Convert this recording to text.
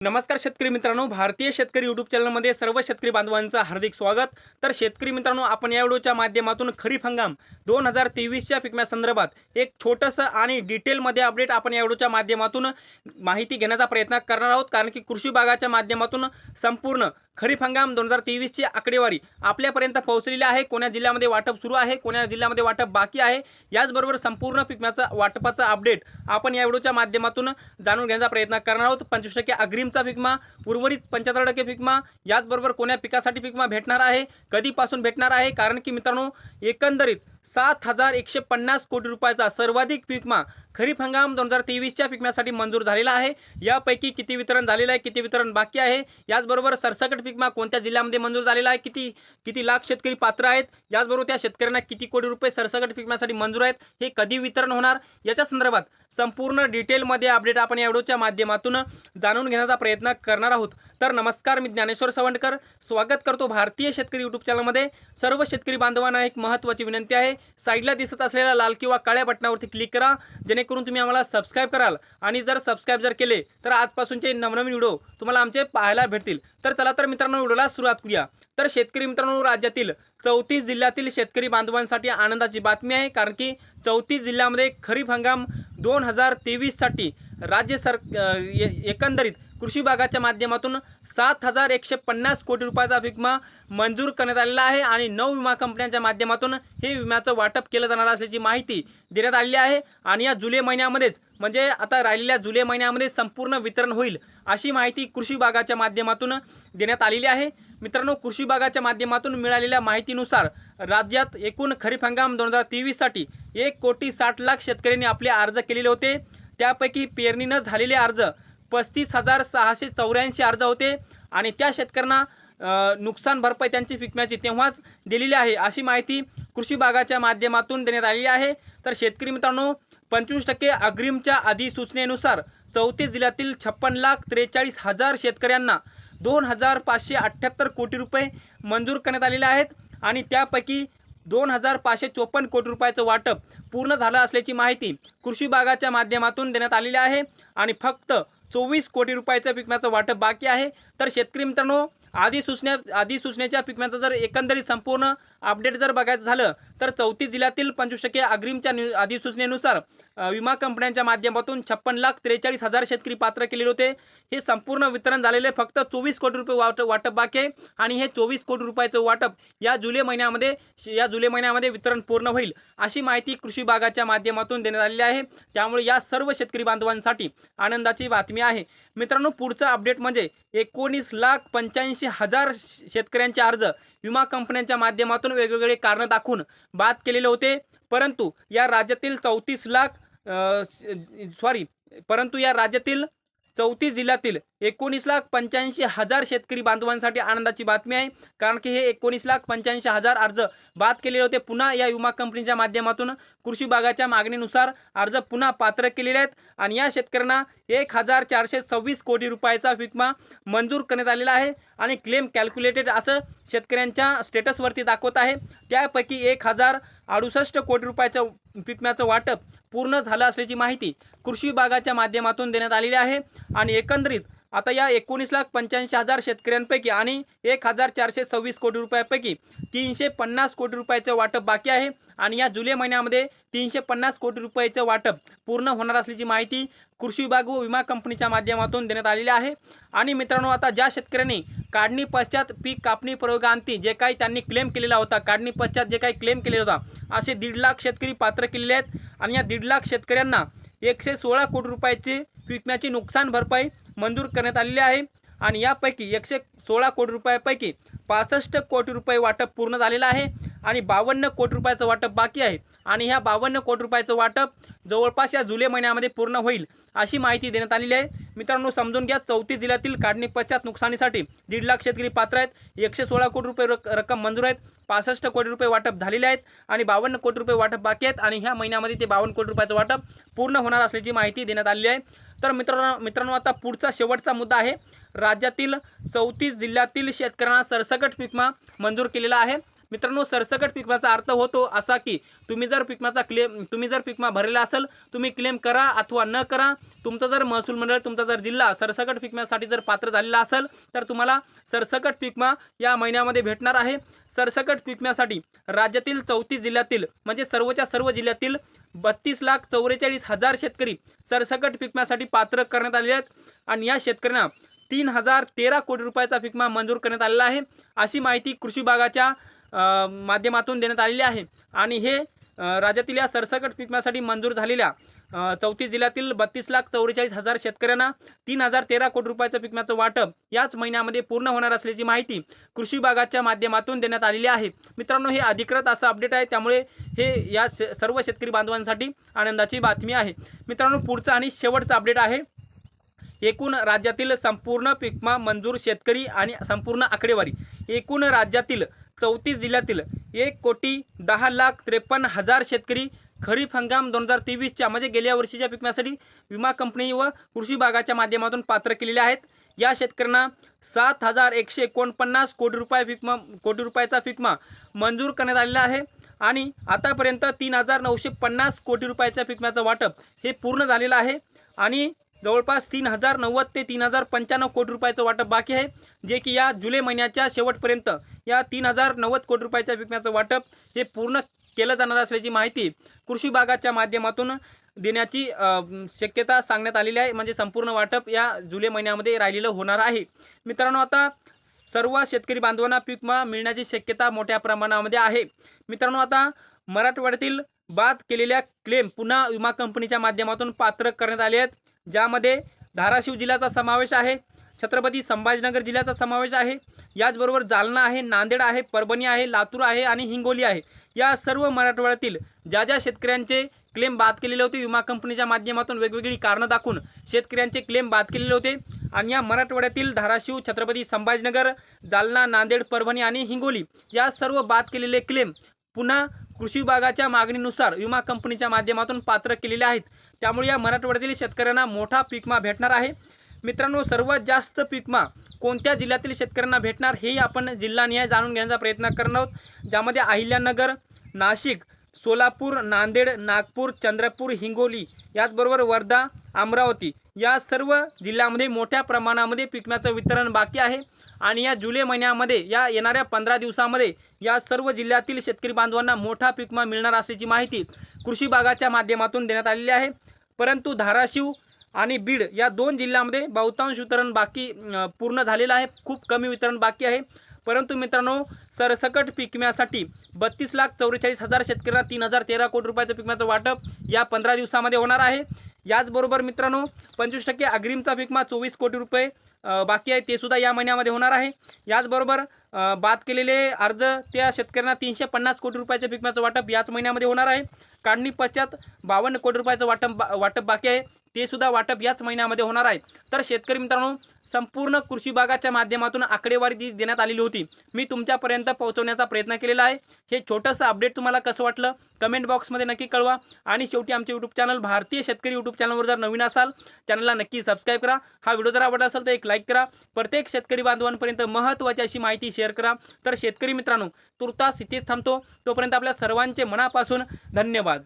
नमस्कार शेतकरी मित्रांनो भारतीय शेतकरी यूट्यूब चॅनलमध्ये सर्व शेतकरी बांधवांचं हार्दिक स्वागत. तर शेतकरी मित्रांनो आपण या व्हिडिओच्या माध्यमातून खरीप हंगाम दोन हजार तेवीसच्या पिकम्यासंदर्भात एक छोटंसं आणि डिटेलमध्ये अपडेट आपण या व्हिडिओच्या माध्यमातून माहिती घेण्याचा प्रयत्न करणार आहोत. कारण की कृषी विभागाच्या माध्यमातून संपूर्ण खरीप हंगाम दोन हजार तेवीसची आकडेवारी आपल्यापर्यंत पोहोचलेली आहे. कोण्या जिल्ह्यामध्ये वाटप सुरू आहे? कोण्या जिल्ह्यामध्ये वाटप बाकी आहे? याचबरोबर संपूर्ण पिकम्याचा वाटपाचा अपडेट आपण या व्हिडिओच्या माध्यमातून जाणून घेण्याचा प्रयत्न करणार आहोत. पंचवीस टक्के अग्रिमचा पिकमा उर्वरित पंच्याहत्तर टक्के पिकमा याचबरोबर कोण्या पिकासाठी पिकमा भेटणार आहे? कधीपासून भेटणार आहे? कारण की मित्रांनो एकंदरीत सात हजार एकशे पन्नास कोटी रुपयाचा सर्वाधिक पिकमा खरीप हंगाम दोन हजार तेवीसच्या पिकम्यासाठी मंजूर झालेला आहे. यापैकी किती वितरण झालेलं आहे किती वितरण बाकी आहे? याचबरोबर सरसकट पिकमा कोणत्या जिल्ह्यामध्ये मंजूर झालेला आहे? किती किती लाख शेतकरी पात्र आहेत? याचबरोबर त्या शेतकऱ्यांना किती कोटी रुपये सरसकट पिकम्यासाठी मंजूर आहेत? हे कधी वितरण होणार? याच्या संदर्भात संपूर्ण डिटेलमध्ये अपडेट आपण या व्हिडिओच्या माध्यमातून जाणून घेण्याचा प्रयत्न करणार आहोत. तर नमस्कार मी ज्ञानेश्वर सवंडकर. स्वागत करतो भारतीय शेतकरी युट्यूब चॅनलमध्ये सर्व शेतकरी बांधवांना एक महत्त्वाची विनंती आहे साईडला दिसत असलेल्या लाल किंवा काळ्या बटनावरती क्लिक करा जेणेकरून तुम्ही आम्हाला सबस्क्राईब कराल. आणि जर सबस्क्राईब जर केले तर आजपासूनचे नवनवीन व्हिडिओ तुम्हाला आमचे पाहायला भेटतील. तर चला तर मित्रांनो व्हिडिओला सुरुवात करूया. तर शेतकरी मित्रांनो राज्यातील चौतीस जिल्ह्यातील शेतकरी बांधवांसाठी आनंदाची बातमी आहे कारण की चौतीस जिल्ह्यामध्ये खरीप हंगाम दोन हजार तेवीससाठी राज्य सर एकंदरीत कृषी विभागाच्या माध्यमातून सात हजार एकशे पन्नास कोटी रुपयाचा विमा मंजूर करण्यात आलेला आहे आणि नऊ विमा कंपन्यांच्या माध्यमातून हे विम्याचं वाटप केलं जाणार असल्याची माहिती देण्यात आलेली आहे. आणि या जुलै महिन्यामध्येच म्हणजे आता राहिलेल्या जुलै महिन्यामध्ये संपूर्ण वितरण होईल अशी माहिती कृषी विभागाच्या माध्यमातून देण्यात आलेली आहे. मित्रांनो कृषी विभागाच्या माध्यमातून मिळालेल्या माहितीनुसार राज्यात एकूण खरीप हंगाम दोन हजार तेवीससाठी एक कोटी साठ लाख शेतकऱ्यांनी आपले अर्ज केलेले होते. त्यापैकी पेरणीनं झालेले अर्ज पस्तीस हजार सहाशे चौऱ्याऐंशी अर्ज होते आणि त्या शेतकऱ्यांना नुकसान भरपाई त्यांची पिकम्याची तेव्हाच दिलेली आहे अशी माहिती कृषी विभागाच्या माध्यमातून देण्यात आलेली आहे. तर शेतकरी मित्रांनो पंचवीस टक्के अग्रिमच्या अधिसूचनेनुसार चौतीस जिल्ह्यातील छप्पन लाख त्रेचाळीस हजार शेतकऱ्यांना दोन हजार पाचशे अठ्ठ्याहत्तर कोटी रुपये मंजूर करण्यात आलेले आहेत आणि त्यापैकी दोन हजार पाचशे चोपन्न कोटी रुपयाचं वाटप पूर्ण झालं असल्याची माहिती कृषी विभागाच्या माध्यमातून देण्यात आलेली आहे. आणि फक्त चोवीस कोटी रुपयाचं पिकम्याचं वाटप बाकी आहे. तर शेतकरी मित्रांनो आधी अधिसूचनेच्या पिकम्याचं जर एकंदरीत संपूर्ण अपडेट जर बघायचं झालं तर चौतीस जिल्ह्यातील पंचवीस टक्के अग्रिमच्या न्यू अधिसूचनेनुसार विमा कंपन्यांच्या माध्यमातून छप्पन लाख त्रेचाळीस हजार शेतकरी पात्र केलेले होते. हे संपूर्ण वितरण झालेले फक्त चोवीस कोटी रुपये वाट वाटप बाकी आहे आणि हे चोवीस कोटी रुपयाचं वाटप या जुलै महिन्यामध्ये या जुलै महिन्यामध्ये वितरण पूर्ण होईल अशी माहिती कृषी विभागाच्या माध्यमातून देण्यात आलेली आहे. त्यामुळे या सर्व शेतकरी बांधवांसाठी आनंदाची बातमी आहे. मित्रांनो पुढचं अपडेट म्हणजे एकोणीस लाख पंच्याऐंशी हजार शेतकऱ्यांचे अर्ज विमा कंपन्यांच्या माध्यमातून वेगवेगळे कारणं दाखवून बाद केलेले होते. परंतु या राज्यातील चौतीस लाख सॉरी परंतु या राज्यातील चौतीस जिल्ह्यातील एकोणीस लाख पंच्याऐंशी हजार शेतकरी बांधवांसाठी आनंदाची बातमी आहे. कारण की हे एकोणीस लाख पंच्याऐंशी हजार अर्ज बाद केलेले होते. पुन्हा या विमा कंपनीच्या माध्यमातून कृषी विभागाच्या मागणीनुसार अर्ज पुन्हा पात्र केलेले आहेत. आणि या शेतकऱ्यांना एक हजार चारशे सव्वीस कोटी रुपयाचा विमा मंजूर करण्यात आलेला आहे. आणि क्लेम कॅल्क्युलेटेड असं शेतकऱ्यांच्या स्टेटसवरती दाखवत आहे. त्यापैकी एक हजार अडुसष्ट कोटी रुपयाचं विकम्याचं वाटप पूर्ण झालं असल्याची माहिती कृषी विभागाच्या माध्यमातून देण्यात आलेली आहे. आणि एकंदरीत आता या एकोणीस लाख पंच्याऐंशी हजार शेतकऱ्यांपैकी आणि एक हजार चारशे सव्वीस कोटी रुपयापैकी तीनशे पन्नास कोटी रुपयाचं वाटप बाकी आहे. आणि या जुलै महिन्यामध्ये तीनशे पन्नास कोटी रुपयाचं वाटप पूर्ण होणार असल्याची माहिती कृषी विभाग व विमा कंपनीच्या माध्यमातून देण्यात आलेली आहे. आणि मित्रांनो आता ज्या शेतकऱ्यांनी काढणी पश्चात पीक कापणी प्रयोगांती जे काही त्यांनी क्लेम केलेला होता काढणी पश्चात जे काही क्लेम केलेला होता असे दीड लाख शेतकरी पात्र केलेले आहेत. आणि या दीड लाख शेतकऱ्यांना एकशे सोळा कोटी रुपयाचे विकण्याची नुकसान भरपाई मंजूर करण्यात आलेली आहे. आणि यापैकी एकशे सोळा कोटी रुपयापैकी पासष्ट कोटी रुपये वाटप पूर्ण झालेलं आहे. आणि बावन्न कोटी रुपयाचं वाटप बाकी आहे. आणि ह्या बावन्न कोटी रुपयाचं वाटप जवळपास या जुलै महिन्यामध्ये पूर्ण होईल अशी माहिती देण्यात आलेली आहे. मित्रांनो समजून घ्या चौतीस जिल्ह्यातील काढणी पश्चात नुकसानीसाठी दीड लाख शेतकरी पात्र आहेत. एकशे सोळा कोटी रुपये रक- रक्कम मंजूर आहेत पासष्ट कोटी रुपये वाटप झालेले आहेत आणि बावन्न कोटी रुपये वाटप बाकी आहेत. आणि ह्या महिन्यामध्ये ते बावन्न कोटी रुपयाचं वाटप पूर्ण होणार असल्याची माहिती देण्यात आलेली आहे. तर मित्रांनो मित्रांनो आता पुढचा शेवटचा मुद्दा आहे. राज्यातील चौतीस जिल्ह्यातील शेतकऱ्यांना सरसकट पिकमा मंजूर केलेला आहे. मित्रांनो सरसकट पिकमाचा अर्थ होतो असा की तुम्ही जर पिकमाचा क्लेम तुम्ही जर पिकमा भरलेला असेल तुम्ही क्लेम करा अथवा न करा तुमचं जर महसूल मंडळ तुमचा जर जिल्हा सरसकट पिकम्यासाठी जर पात्र झालेला असेल तर तुम्हाला सरसकट पिकमा या महिन्यामध्ये भेटणार आहे. सरसकट पिकम्यासाठी राज्यातील चौतीस जिल्ह्यातील म्हणजे सर्वच्या सर्व जिल्ह्यातील बत्तीस लाख चौवेचाळीस हजार शेतकरी सरसकट पिकम्यासाठी पात्र करण्यात आलेले आहेत. आणि या शेतकऱ्यांना तीन हजार तेरा कोटी रुपयाचा पिकमा मंजूर करण्यात आलेला आहे. अशी माहिती कृषी विभागाच्या माध्यमातून देण्यात आलेले आहे. आणि हे राज्यातील या सरसकट पिकण्यासाठी मंजूर झालेल्या चौतीस जिल्ह्यातील बत्तीस लाख चौवेचाळीस हजार शेतकऱ्यांना तीन हजार तेरा कोटी रुपयाचं पिकण्याचं वाटप याच महिन्यामध्ये पूर्ण होणार असल्याची माहिती कृषी विभागाच्या माध्यमातून देण्यात आलेली आहे. मित्रांनो हे अधिकृत असं अपडेट आहे. त्यामुळे हे या शे- सर्व शेतकरी बांधवांसाठी आनंदाची बातमी आहे. मित्रांनो पुढचं आणि शेवटचं अपडेट आहे. एकूण राज्यातील संपूर्ण पिकमा मंजूर शेतकरी आणि संपूर्ण आकडेवारी. एकूण राज्यातील चौतीस जिल्ह्यातील एक कोटी दहा लाख त्रेपन्न हजार शेतकरी खरीप हंगाम दोन हजार तेवीसच्या म्हणजे गेल्या वर्षीच्या पिकम्यासाठी विमा कंपनी व कृषी विभागाच्या माध्यमातून पात्र केलेले आहेत. या शेतकऱ्यांना सात हजार एकशे एकोणपन्नास कोटी रुपये फिकमा कोटी रुपयाचा फिकमा मंजूर करण्यात आलेला आहे. आणि आतापर्यंत तीन हजार नऊशे पन्नास कोटी रुपयाच्या पिकम्याचं वाटप हे पूर्ण झालेलं आहे. आणि जवळपास तीन हजार नव्वद ते तीन हजार पंच्याण्णव कोटी रुपयाचं वाटप बाकी आहे जे की या जुलै महिन्याच्या शेवटपर्यंत या तीन हजार नव्वद कोटी रुपयाच्या विकण्याचं वाटप हे पूर्ण केलं जाणार असल्याची माहिती कृषी विभागाच्या माध्यमातून देण्याची शक्यता सांगण्यात आलेली आहे. म्हणजे संपूर्ण वाटप या जुलै महिन्यामध्ये राहिलेलं होणार आहे. मित्रांनो आता सर्व शेतकरी बांधवांना पीक विमा मिळण्याची शक्यता मोठ्या प्रमाणामध्ये आहे. मित्रांनो आता मराठवाड्यातील बाद केलेल्या क्लेम पुन्हा विमा कंपनीच्या माध्यमातून पात्र करण्यात आले आहेत. ज्यामध्ये धाराशिव जिल्ह्याचा समावेश आहे छत्रपती संभाजीनगर जिल्ह्याचा समावेश आहे याचबरोबर जालना आहे नांदेड आहे परभणी आहे लातूर आहे आणि हिंगोली आहे. या सर्व मराठवाड्यातील ज्या ज्या शेतकऱ्यांचे क्लेम बाद केलेले होते विमा कंपनीच्या माध्यमातून वेगवेगळी कारणं दाखवून शेतकऱ्यांचे क्लेम बाद केलेले होते. आणि या मराठवाड्यातील धाराशिव छत्रपती संभाजीनगर जालना नांदेड परभणी आणि हिंगोली या सर्व बाद केलेले क्लेम पुन्हा कृषी विभागाच्या मागणीनुसार विमा कंपनीच्या माध्यमातून पात्र केलेले आहेत. त्यामुळे या मराठवाड्यातील शेतकऱ्यांना मोठा पीकमा भेटणार आहे. मित्रांनो सर्वात जास्त पीकमा कोणत्या जिल्ह्यातील शेतकऱ्यांना भेटणार हेही आपण जिल्हानिहाय जाणून घेण्याचा प्रयत्न करणार आहोत. ज्यामध्ये अहिल्यानगर नाशिक सोलापूर नांदेड नागपूर चंद्रपूर हिंगोली याचबरोबर वर्धा अमरावती या सर्व जिल्ह्यामध्ये मोठ्या प्रमाणामध्ये पिकम्याचं वितरण बाकी आहे. आणि या जुलै महिन्यामध्ये या येणाऱ्या पंधरा दिवसामध्ये या सर्व जिल्ह्यातील शेतकरी बांधवांना मोठा पिकमा मिळणार असल्याची माहिती कृषी भागाच्या माध्यमातून देण्यात आलेली आहे. परंतु धाराशिव आणि बीड या दोन जिल्ह्यामध्ये बहुतांश वितरण बाकी पूर्ण झालेलं आहे. खूप कमी वितरण बाकी आहे. परंतु मित्रांनो सरसकट पिकम्यासाठी बत्तीस लाख चौवेचाळीस हजार शेतकऱ्यांना तीन हजार तेरा कोटी रुपयाचं पिकम्याचं वाटप या पंधरा दिवसामध्ये होणार आहे. याचबरोबर मित्रांनो पंचवीस टक्के अग्रिमचा पिकमा चोवीस कोटी रुपये बाकी आहे ते सुद्धा या महिन्यामध्ये होणार आहे. याचबरोबर बाद केलेले अर्ज त्या शेतकऱ्यांना तीनशे पन्नास कोटी रुपयाच्या पिकम्याचं वाटप याच महिन्यामध्ये होणार आहे. काढणी पश्चात बावन्न कोटी रुपयाचं वाटप बा- वाटप बाकी आहे. ते सुद्धा वाटप याच महिन्यामध्ये होणार आहे. तर शेतकरी मित्रांनो संपूर्ण कृषी विभागाच्या माध्यमातून आकडेवारी देण्यात आलेली होती. मी तुमच्यापर्यंत पोहोचवण्याचा प्रयत्न केलेला आहे. हे छोटंसं अपडेट तुम्हाला कसं वाटलं कमेंट बॉक्समध्ये नक्की कळवा. आणि शेवटी आमचे यूट्यूब चॅनल भारतीय शेतकरी यूट्यूब चॅनलवर जर नवीन असाल चॅनलला नक्की सबस्क्राईब करा. हा व्हिडिओ जर आवडला असेल तर एक लाईक करा. प्रत्येक शेतकरी बांधवांपर्यंत महत्त्वाची अशी माहिती शेअर करा. तर शेतकरी मित्रांनो तुर्तास इथेच थांबतो. तोपर्यंत आपल्या सर्वांचे मनापासून धन्यवाद.